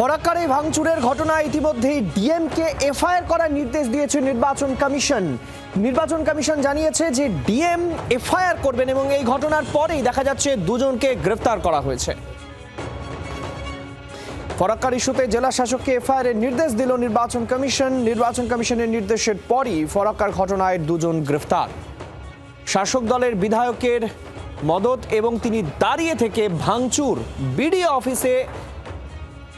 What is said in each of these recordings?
ফরাক্কার এই ভাঙচুরের ঘটনায় ইতিমধ্যেই ডিএমকে এফআইআর করার নির্দেশ দিয়েছে নির্বাচন কমিশন। নির্বাচন কমিশন জানিয়েছে যে ডিএম এফআইআর করবেন এবং এই ঘটনার পরেই দেখা যাচ্ছে দুজনকে গ্রেফতার করা হয়েছে। ফরাক্কার ইস্যুতে জেলা শাসককে এফআইআর এর নির্দেশ দিল নির্বাচন কমিশন। নির্বাচন কমিশনের নির্দেশের পরই ফরাক্কার ঘটনায় দুজন গ্রেফতার। শাসক দলের বিধায়কের মদত এবং তিনি দাঁড়িয়ে থেকে ভাঙচুর। বিডিও অফিসে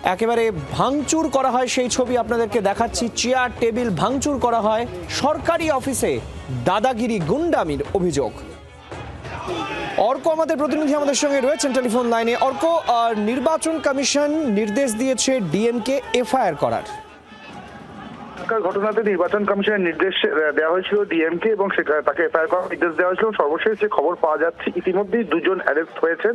একেবারে ভাঙচুর করা হয় সেই ছবি আপনাদেরকে দেখাচ্ছি। চেয়ার, টেবিল ভাঙচুর করা হয়। সরকারি অফিসে দাদাগিরি গুন্ডামির অভিযোগ। অর্ক আমাদের প্রতিনিধি আমাদের সঙ্গে রয়েছেন টেলিফোন লাইনে। অর্ক নির্বাচন কমিশন নির্দেশ দিয়েছে ডিএমকে এফআইআর করার। এখনকার ঘটনাতে নির্বাচন কমিশনের নির্দেশ দেওয়া হয়েছিল ডিএমকে এবং তাকে এফআইআর করার নির্দেশ দেওয়া হয়েছিল। সর্বশেষ যে খবর পাওয়া যাচ্ছে, ইতিমধ্যেই দুজন অ্যারেস্ট হয়েছেন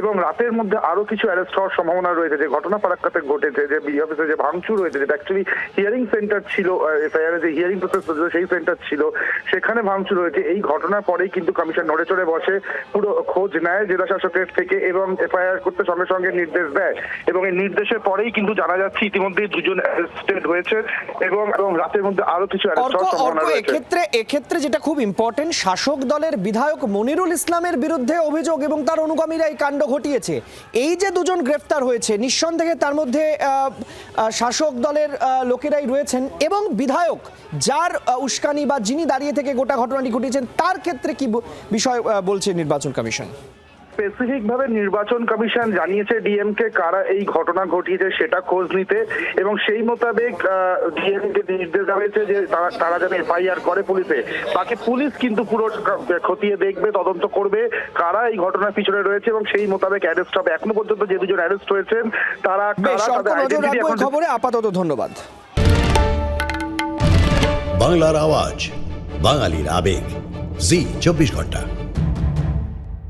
এবং রাতের মধ্যে আরও কিছু অ্যারেস্ট হওয়ার সম্ভাবনা রয়েছে। যে ঘটনা ফারাক্কাতে ঘটেছে, যে বি অফিসে যে ভাঙচুর হয়েছে, যেটা অ্যাকচুয়ালি হিয়ারিং সেন্টার ছিল এফআইআর যে হিয়ারিং প্রসেস ছিল সেই সেন্টার ছিল। সেখানে ভাঙচুর হয়েছে। এই ঘটনার পরেই কিন্তু কমিশন নড়ে চড়ে বসে, পুরো খোঁজ নেয় জেলা শাসকের থেকে এবং এফআইআর করতে সঙ্গে সঙ্গে নির্দেশ দেয়। এবং এই নির্দেশের পরেই কিন্তু জানা যাচ্ছে, ইতিমধ্যেই দুজন অ্যারেস্টেড হয়েছে এবং এবং রাতের মধ্যে আরও কিছু এক্ষেত্রে এক্ষেত্রে যেটা খুব ইম্পর্টেন্ট শাসক দলের বিধায়ক মনিরুল ইসলামের বিরুদ্ধে অভিযোগ এবং তার অনুগামীরা এই কাণ্ড ঘটিয়েছে। এই যে দুজন গ্রেফতার হয়েছে নিঃসন্দেহে তার মধ্যে শাসক দলের লোকেরাই রয়েছেন এবং বিধায়ক যার উস্কানি বা যিনি দাঁড়িয়ে থেকে গোটা ঘটনাটি ঘটিয়েছেন তার ক্ষেত্রে কি বিষয় বলছে নির্বাচন কমিশন? স্পেসিফিক ভাবে নির্বাচন কমিশন জানিয়েছে ডিএমকে কারা এই ঘটনা ঘটিয়েছে সেটা খোঁজ নিতে এবং সেই মোতাবেক ডিএমকে নির্দেশ দেওয়া হয়েছে যে তারা তারা যেন এফআইআর করে পুলিশে। বাকি পুলিশ কিন্তু পুরো খতিয়ে দেখবে তদন্ত করবে কারা এই ঘটনার পিছনে রয়েছে এবং সেই মোতাবেক অ্যারেস্ট হবে। এখনও পর্যন্ত যে দুজন অ্যারেস্ট হয়েছেন তারা খবরে। আপাতত ধন্যবাদ। বাংলার আওয়াজ বাঙালির আবেগ। জি চব্বিশ ঘণ্টা।